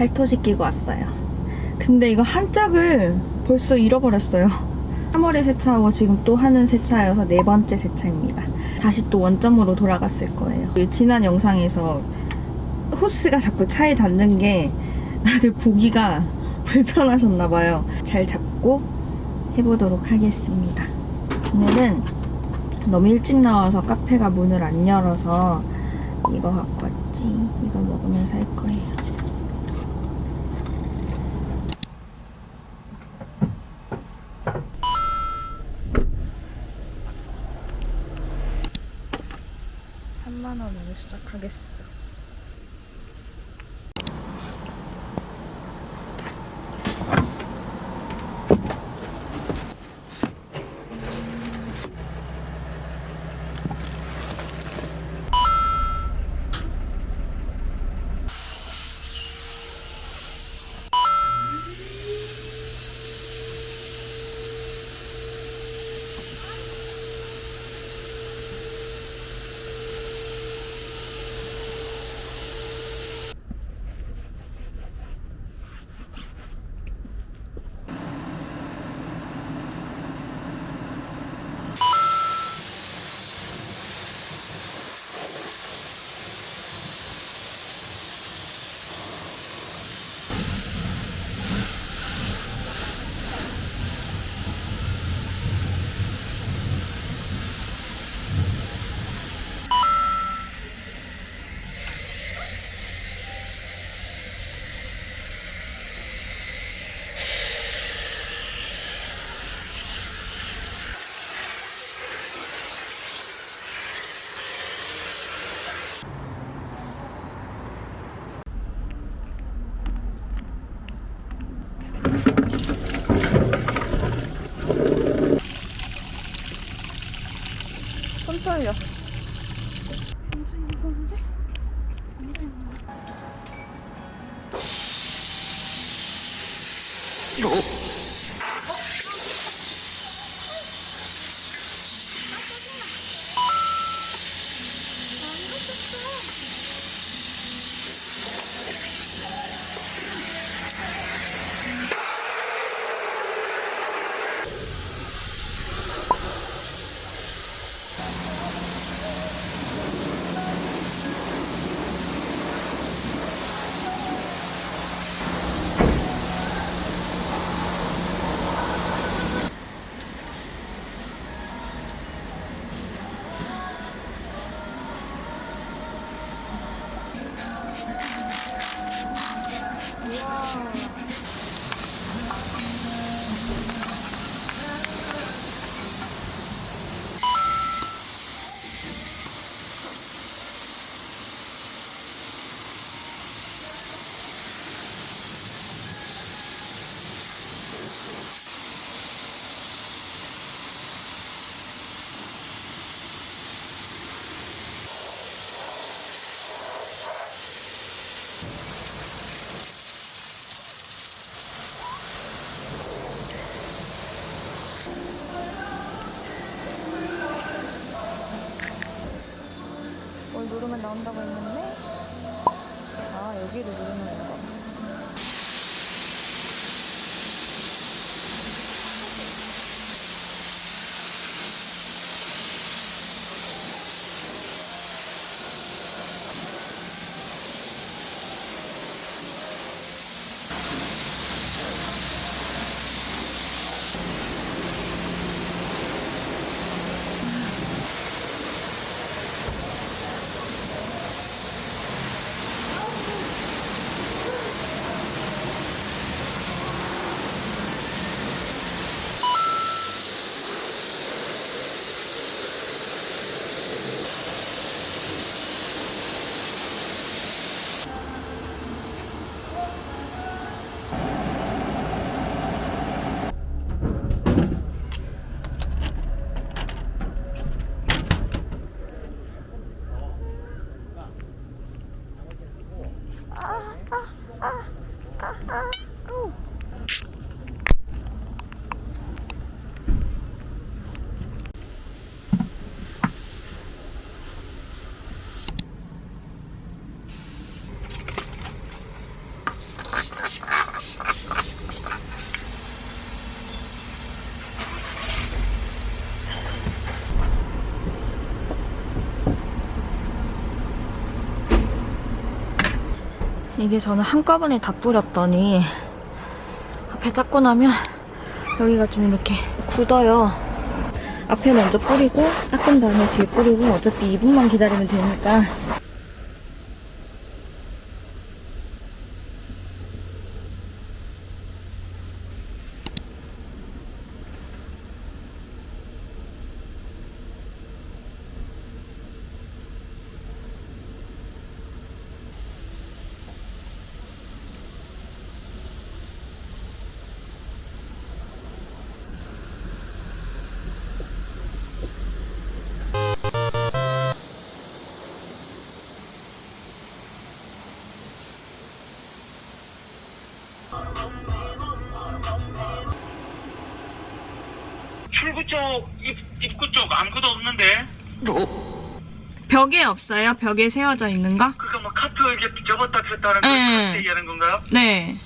발토시 끼고 왔어요. 근데 이거 한 짝을 벌써 잃어버렸어요. 3월에 세차하고 지금 또 하는 세차여서 네 번째 세차입니다. 다시 또 원점으로 돌아갔을 거예요. 그 지난 영상에서 호스가 자꾸 차에 닿는 게 다들 보기가 불편하셨나봐요. 잘 잡고 해보도록 하겠습니다. 오늘은 너무 일찍 나와서 카페가 문을 안 열어서 이거 갖고 왔지. 이거 먹으면서 할 거예요. 삼만 원으로 시작하 손 떨려. 완전 무거운데? 뭘 누르면 나온다고 했는데 아 여기를 누르면 啊 이게 저는 한꺼번에 다 뿌렸더니 앞에 닦고 나면 여기가 좀 이렇게 굳어요. 앞에 먼저 뿌리고 닦은 다음에 뒤에 뿌리고 어차피 2분만 기다리면 되니까 출구 쪽, 입, 입구 쪽 아무것도 없는데? 벽에 없어요? 벽에 세워져 있는 거? 그거 뭐 카트 이렇게 접었다 폈다 하는 거 네. 얘기하는 건가요? 네.